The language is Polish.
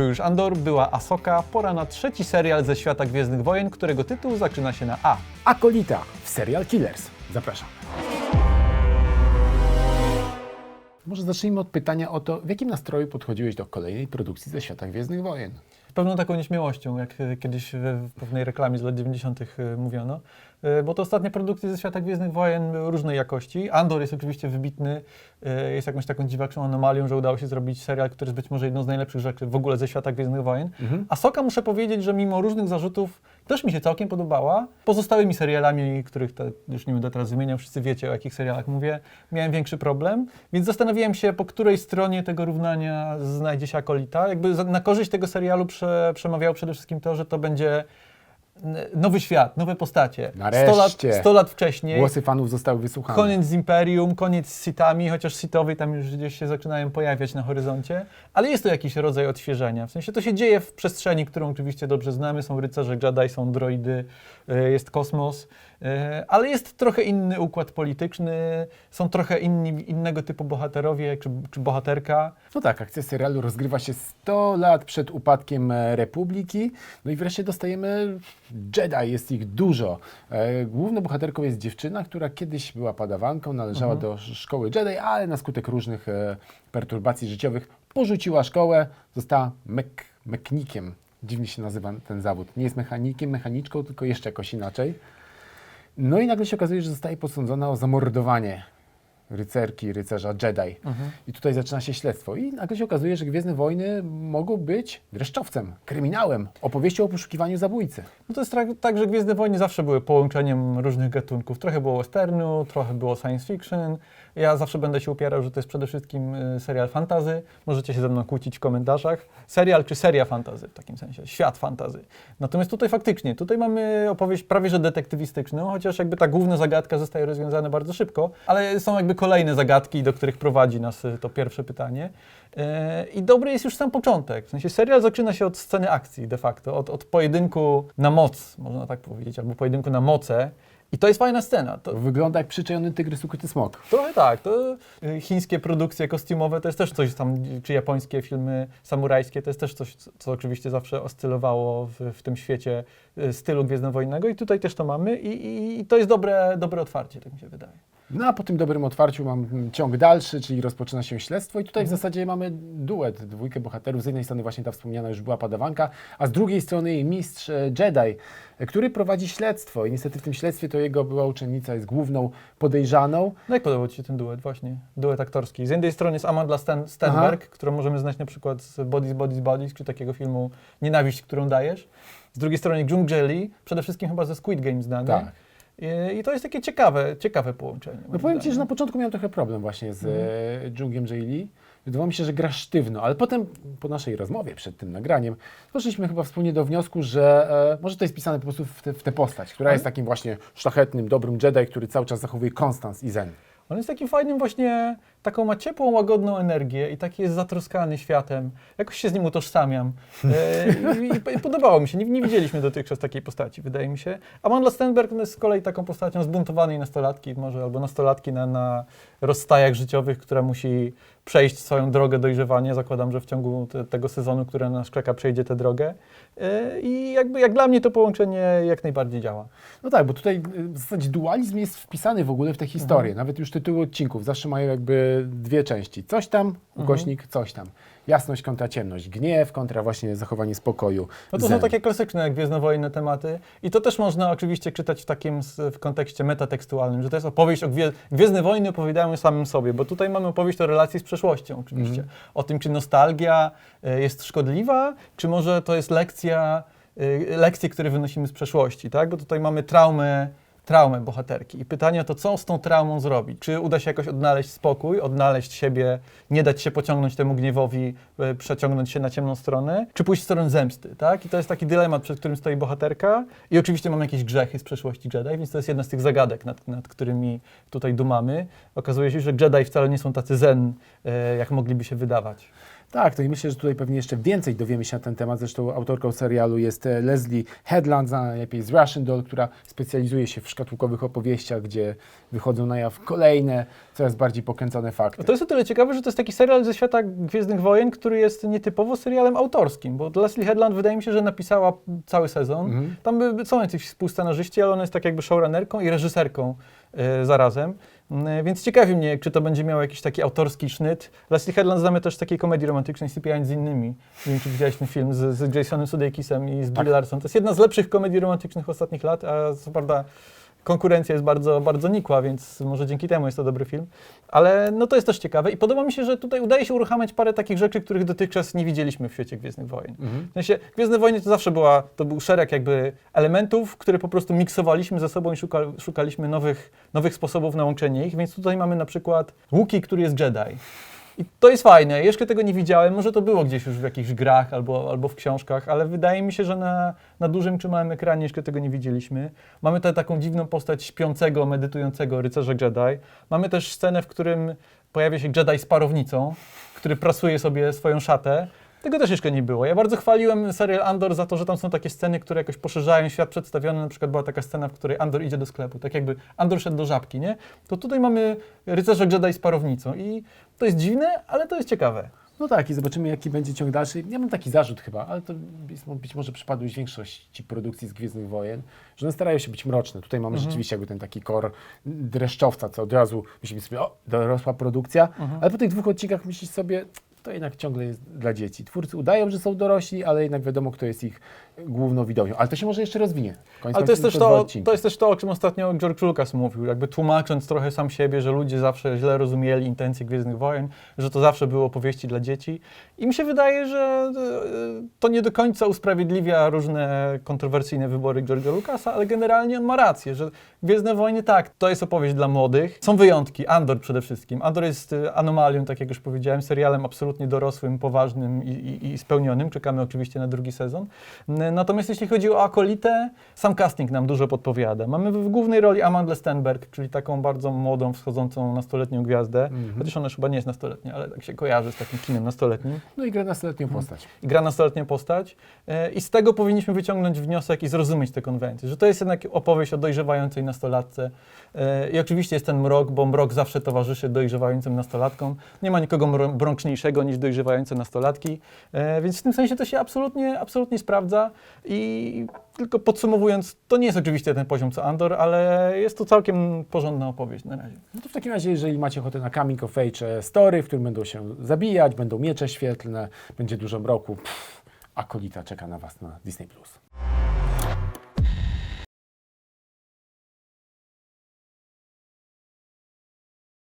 Był już Andor, była Asoka, pora na trzeci serial ze świata Gwiezdnych Wojen, którego tytuł zaczyna się na A. Akolita w Serial Killers. Zapraszam. Może zacznijmy od pytania o to, w jakim nastroju podchodziłeś do kolejnej produkcji ze świata Gwiezdnych Wojen. Z pewną taką nieśmiałością, jak e, kiedyś w, pewnej reklamie z lat 90. e, mówiono, E, bo to ostatnie produkcje ze świata Gwiezdnych Wojen były różnej jakości. Andor jest oczywiście wybitny, jest jakąś taką dziwaczną anomalią, że udało się zrobić serial, który jest być może jedną z najlepszych rzeczy w ogóle ze świata Gwiezdnych Wojen. A Soka muszę powiedzieć, że mimo różnych zarzutów też mi się całkiem podobała. Pozostałymi serialami, których te, już nie będę teraz wymieniał, wszyscy wiecie o jakich serialach mówię, miałem większy problem, więc zastanawiałem się, po której stronie tego równania znajdzie się akolita. Jakby na korzyść tego serialu prze, przemawiało przede wszystkim to, że to będzie nowy świat, nowe postacie. 100 lat, Nareszcie. 100 lat wcześniej. Głosy fanów zostały wysłuchane. Koniec z Imperium, koniec z Sithami, chociaż Sithowie tam już gdzieś się zaczynają pojawiać na horyzoncie, ale jest to jakiś rodzaj odświeżenia. W sensie to się dzieje w przestrzeni, którą oczywiście dobrze znamy. Są rycerze Jedi, są droidy, e, jest kosmos, e, ale jest trochę inny układ polityczny, są trochę inni, innego typu bohaterowie czy, czy bohaterka. No tak, akcja serialu rozgrywa się 100 lat przed upadkiem e, Republiki. No i wreszcie dostajemy Jedi, jest ich dużo. E, Główną bohaterką jest dziewczyna, która kiedyś była padawanką, należała do sz- szkoły Jedi, ale na skutek różnych e, perturbacji życiowych porzuciła szkołę, została mek meknikiem. Dziwnie się nazywa ten zawód. Nie jest mechanikiem, mechaniczką, tylko jeszcze jakoś inaczej. No i nagle się okazuje, że zostaje posądzona o zamordowanie rycerki, rycerza Jedi. I tutaj zaczyna się śledztwo. I nagle się okazuje, że Gwiezdne Wojny mogą być dreszczowcem, kryminałem, opowieścią o poszukiwaniu zabójcy. No to jest tak, tak, że Gwiezdne Wojny zawsze były połączeniem różnych gatunków. Trochę było westernu, trochę było science fiction. Ja zawsze będę się upierał, że to jest przede wszystkim y, serial fantazy. Możecie się ze mną kłócić w komentarzach. Serial czy seria fantazy w takim sensie, świat fantazy. Natomiast tutaj faktycznie, tutaj mamy opowieść prawie że detektywistyczną, chociaż jakby ta główna zagadka zostaje rozwiązana bardzo szybko, ale są jakby kolejne zagadki, do których prowadzi nas y, to pierwsze pytanie. E, I dobry jest już sam początek. W sensie serial zaczyna się od sceny akcji de facto, od, od pojedynku na moc, można tak powiedzieć, albo pojedynku na moce. I to jest fajna scena. To, Wygląda jak przyczajony tygrys ukryty smok. trochę tak. To y, chińskie produkcje kostiumowe to jest też coś tam, czy japońskie filmy samurajskie to jest też coś, co, oczywiście zawsze oscylowało w, w tym świecie y, stylu gwiezdnowojennego i tutaj też to mamy i, i, i to jest dobre, dobre otwarcie, tak mi się wydaje. No a po tym dobrym otwarciu mam ciąg dalszy, czyli rozpoczyna się śledztwo i tutaj w zasadzie mamy duet, dwójkę bohaterów. Z jednej strony właśnie ta wspomniana już była padawanka, a z drugiej strony jej mistrz e, Jedi, e, który prowadzi śledztwo i niestety w tym śledztwie to jego była uczennica jest główną podejrzaną. No jak podobał Ci się ten duet właśnie, duet aktorski? Z jednej strony jest Amanda Sten Stenberg, którą możemy znać na przykład z Bodies, Bodies, Bodies, czy takiego filmu Nienawiść, którą dajesz. Z drugiej strony Jung Jelly, przede wszystkim chyba ze Squid Game znany. Tak. I, to jest takie ciekawe, ciekawe połączenie. No powiem Ci, że na początku miałem trochę problem właśnie z mm. Jungiem J. Lee. Wydawało mi się, że gra sztywno, ale potem po naszej rozmowie przed tym nagraniem doszliśmy chyba wspólnie do wniosku, że e, może to jest pisane po prostu w, te, w tę postać, która jest takim właśnie szlachetnym, dobrym Jedi, który cały czas zachowuje konstans i zen. On jest takim fajnym właśnie, taką ma ciepłą, łagodną energię i taki jest zatroskany światem. Jakoś się z nim utożsamiam. E, i, i podobało mi się. Nie, nie widzieliśmy dotychczas takiej postaci, wydaje mi się. Amanda Stenberg jest z kolei taką postacią zbuntowanej nastolatki, może albo nastolatki na, na rozstajach życiowych, która musi przejść swoją drogę dojrzewania. Zakładam, że w ciągu te, tego sezonu, który nas czeka, przejdzie tę drogę. E, I jakby jak dla mnie to połączenie jak najbardziej działa. No tak, bo tutaj y, w zasadzie dualizm jest wpisany w ogóle w tę historię. Nawet już tytuły odcinków zawsze mają jakby dwie części. Coś tam, ukośnik, coś tam. Jasność kontra ciemność, gniew kontra właśnie zachowanie spokoju. No to zen. są takie klasyczne, jak gwiezdnowojenne tematy. I to też można oczywiście czytać w takim s- w kontekście metatekstualnym, że to jest opowieść o gwie, Gwiezdne Wojny opowiadają o samym sobie, bo tutaj mamy opowieść o relacji z przeszłością oczywiście. O tym, czy nostalgia e, jest szkodliwa, czy może to jest lekcja, e, lekcje, które wynosimy z przeszłości, tak? Bo tutaj mamy traumę, traumę bohaterki. I pytanie to, co z tą traumą zrobić? Czy uda się jakoś odnaleźć spokój, odnaleźć siebie, nie dać się pociągnąć temu gniewowi, e, przeciągnąć się na ciemną stronę, czy pójść w stronę zemsty, tak? I to jest taki dylemat, przed którym stoi bohaterka. I oczywiście mamy jakieś grzechy z przeszłości Jedi, więc to jest jedna z tych zagadek, nad, nad którymi tutaj dumamy. Okazuje się, że Jedi wcale nie są tacy zen, e, jak mogliby się wydawać. Tak, to i myślę, że tutaj pewnie jeszcze więcej dowiemy się na ten temat. Zresztą autorką serialu jest e, Leslie Headland, znana najlepiej z Russian Doll, która specjalizuje się w szkatułkowych opowieściach, gdzie wychodzą na jaw kolejne, coraz bardziej pokręcone fakty. To jest o tyle ciekawe, że to jest taki serial ze świata Gwiezdnych Wojen, który jest nietypowo serialem autorskim, bo Leslie Headland wydaje mi się, że napisała cały sezon. Mhm. Tam są jacyś współscenarzyści, ale ona jest tak jakby showrunnerką i reżyserką e, zarazem. Mm, Więc ciekawi mnie, czy to będzie miało jakiś taki autorski sznyt. Leslie Headland znamy też z takiej komedii romantycznej Sypiając z innymi. Nie wiem, czy widziałeś ten film z, z Jasonem Sudeikisem i z Tak. Brie Larson. To jest jedna z lepszych komedii romantycznych ostatnich lat, a co prawda konkurencja jest bardzo, bardzo nikła, więc może dzięki temu jest to dobry film. Ale no to jest też ciekawe i podoba mi się, że tutaj udaje się uruchamiać parę takich rzeczy, których dotychczas nie widzieliśmy w świecie Gwiezdnych Wojen. Mhm. W sensie Gwiezdne Wojny to zawsze była, to był szereg jakby elementów, które po prostu miksowaliśmy ze sobą i szuka, szukaliśmy nowych, nowych sposobów na łączenie ich, więc tutaj mamy na przykład Łuki, który jest Jedi. I to jest fajne, jeszcze tego nie widziałem, może to było gdzieś już w jakichś grach albo, albo w książkach, ale wydaje mi się, że na, na dużym czy małym ekranie jeszcze tego nie widzieliśmy. Mamy tutaj taką dziwną postać śpiącego, medytującego rycerza Jedi. Mamy też scenę, w którym pojawia się Jedi z parownicą, który prasuje sobie swoją szatę. Tego też jeszcze nie było. Ja bardzo chwaliłem serial Andor za to, że tam są takie sceny, które jakoś poszerzają świat przedstawiony. Na przykład była taka scena, w której Andor idzie do sklepu, tak jakby Andor szedł do żabki, nie? To tutaj mamy rycerza Jedi z parownicą i to jest dziwne, ale to jest ciekawe. No tak, i zobaczymy, jaki będzie ciąg dalszy. Ja mam taki zarzut chyba, ale to być, może przypadłość większości produkcji z Gwiezdnych Wojen, że one starają się być mroczne. Tutaj mamy rzeczywiście jakby ten taki kor dreszczowca, co od razu myślimy sobie, o, dorosła produkcja, ale po tych dwóch odcinkach myślisz sobie, to jednak ciągle jest dla dzieci. Twórcy udają, że są dorośli, ale jednak wiadomo, kto jest ich główną widownią. Ale to się może jeszcze rozwinie. Koniec Ale to jest, też to, to jest też to, o czym ostatnio George Lucas mówił, jakby tłumacząc trochę sam siebie, że ludzie zawsze źle rozumieli intencje Gwiezdnych Wojen, że to zawsze było opowieści dla dzieci. I mi się wydaje, że e, to nie do końca usprawiedliwia różne kontrowersyjne wybory George'a Lucasa, ale generalnie on ma rację, że Gwiezdne Wojny tak, to jest opowieść dla młodych. Są wyjątki, Andor przede wszystkim. Andor jest e, anomalią, tak jak już powiedziałem, serialem absolutnie dorosłym, poważnym i, i, i spełnionym. Czekamy oczywiście na drugi sezon. Natomiast jeśli chodzi o Akolitę, sam casting nam dużo podpowiada. Mamy w głównej roli Amandla Stenberg, czyli taką bardzo młodą, wschodzącą nastoletnią gwiazdę. Mhm. Chociaż ona chyba nie jest nastoletnia, ale tak się kojarzy z takim kinem nastoletnim. No i gra nastoletnią postać. I gra nastoletnią postać. E, I z tego powinniśmy wyciągnąć wniosek i zrozumieć te konwencje, że to jest jednak opowieść o dojrzewającej nastolatce. E, I oczywiście jest ten mrok, bo mrok zawsze towarzyszy dojrzewającym nastolatkom. Nie ma nikogo mro- mroczniejszego niż dojrzewające nastolatki, e, więc w tym sensie to się absolutnie, absolutnie sprawdza. I tylko podsumowując, to nie jest oczywiście ten poziom co Andor, ale jest to całkiem porządna opowieść na razie. No to w takim razie, jeżeli macie ochotę na coming of age e, story, w którym będą się zabijać, będą miecze świetlne, będzie dużo mroku, pff, akolita czeka na Was na Disney+. Plus.